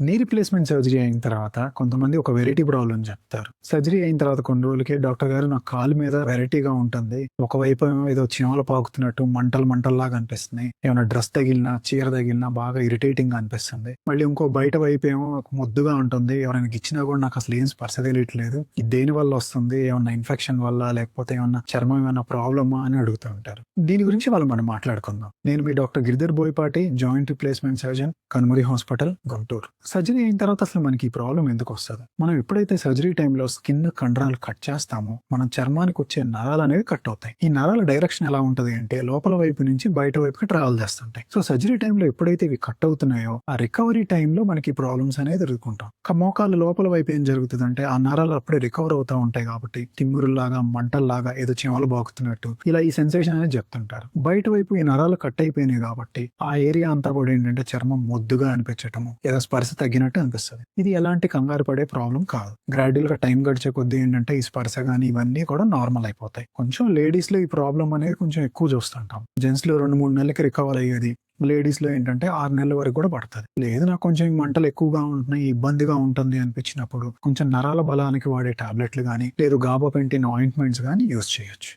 Knee replacement surgery అయిన తర్వాత కొంతమంది ఒక వెరైటీ ప్రాబ్లం చెప్తారు. సర్జరీ అయిన తర్వాత కొన్ని రోజులకి డాక్టర్ గారు నా కాలు మీద వెరైటీగా ఉంటుంది. ఒకవైపు ఏమో ఏదో చీమలు పాకుతున్నట్టు మంటలు మంటల్లాగా అనిపిస్తున్నాయి. ఏమైనా డ్రెస్ తగిలినా చీర తగిలినా బాగా ఇరిటేటింగ్గా అనిపిస్తుంది. మళ్ళీ ఇంకో బయట వైపు ఏమో ముద్దుగా ఉంటుంది. ఎవరైనా ఇచ్చినా కూడా నాకు అసలు ఏం స్పర్శ తెలియట్లేదు. ఇది దేని వల్ల వస్తుంది? ఏమన్నా ఇన్ఫెక్షన్ వల్ల లేకపోతే ఏమన్నా చర్మం ఏమైనా ప్రాబ్లమా అని అడుగుతూ ఉంటారు. దీని గురించి వాళ్ళు మనం మాట్లాడుకుందాం. నేను మీ doctor Giridhar Boyapati joint replacement surgeon Kanumuri hospital Guntur. Surgery అయిన తర్వాత అసలు మనకి ఈ ప్రాబ్లం ఎందుకు వస్తుంది? మనం ఎప్పుడైతే సర్జరీ టైంలో స్కిన్ కండరాలు కట్ చేస్తామో మనం చర్మానికి వచ్చే నరాలు అనేవి కట్ అవుతాయి. ఈ నరాల డైరెక్షన్ ఎలా ఉంటది అంటే లోపల వైపు నుంచి బయట వైపుకి ట్రావెల్ చేస్తుంటాయి. సో సర్జరీ టైంలో ఎప్పుడైతే ఇవి కట్ అవుతున్నాయో ఆ రికవరీ టైంలో మనకి ప్రాబ్లమ్స్ అనేది ఎదుర్కొంటాం. మోకాళ్ళు మోకాలు లోపల వైపు ఏం జరుగుతుందంటే ఆ నరాలు అప్పుడే రికవర్ అవుతూ ఉంటాయి కాబట్టి తిమ్మురులాగా మంటల్లాగా ఏదో చెమలు బాగుతున్నట్టు ఇలా ఈ సెన్సేషన్ అనేది చెప్తుంటారు. బయట వైపు ఈ నరాలు కట్ అయిపోయినాయి కాబట్టి ఆ ఏరియా అంతా కూడా ఏంటంటే చర్మం మొద్దుగా అనిపించటము ఏదో స్పర్శ తగ్గినట్టు అనిపిస్తుంది. ఇది ఎలాంటి కంగారు పడే ప్రాబ్లం కాదు. గ్రాడ్యువల్గా టైం గడిచే కొద్దీ ఏంటంటే ఈ స్పర్శ కానీ ఇవన్నీ కూడా నార్మల్ అయిపోతాయి. కొంచెం లేడీస్లో ఈ ప్రాబ్లం అనేది కొంచెం ఎక్కువ చూస్తుంటాం. జెంట్స్లో రెండు మూడు నెలలకి రికవర్ అయ్యేది. లేడీస్లో ఏంటంటే ఆరు నెలల వరకు కూడా పడుతుంది. లేదు నాకు కొంచెం మంటలు ఎక్కువగా ఉంటున్నాయి ఇబ్బందిగా ఉంటుంది అనిపించినప్పుడు కొంచెం నరాల బలానికి వాడే టాబ్లెట్లు కానీ లేదు గాబా పెంటిన్ ఆయింట్మెంట్స్ కానీ యూస్ చేయొచ్చు.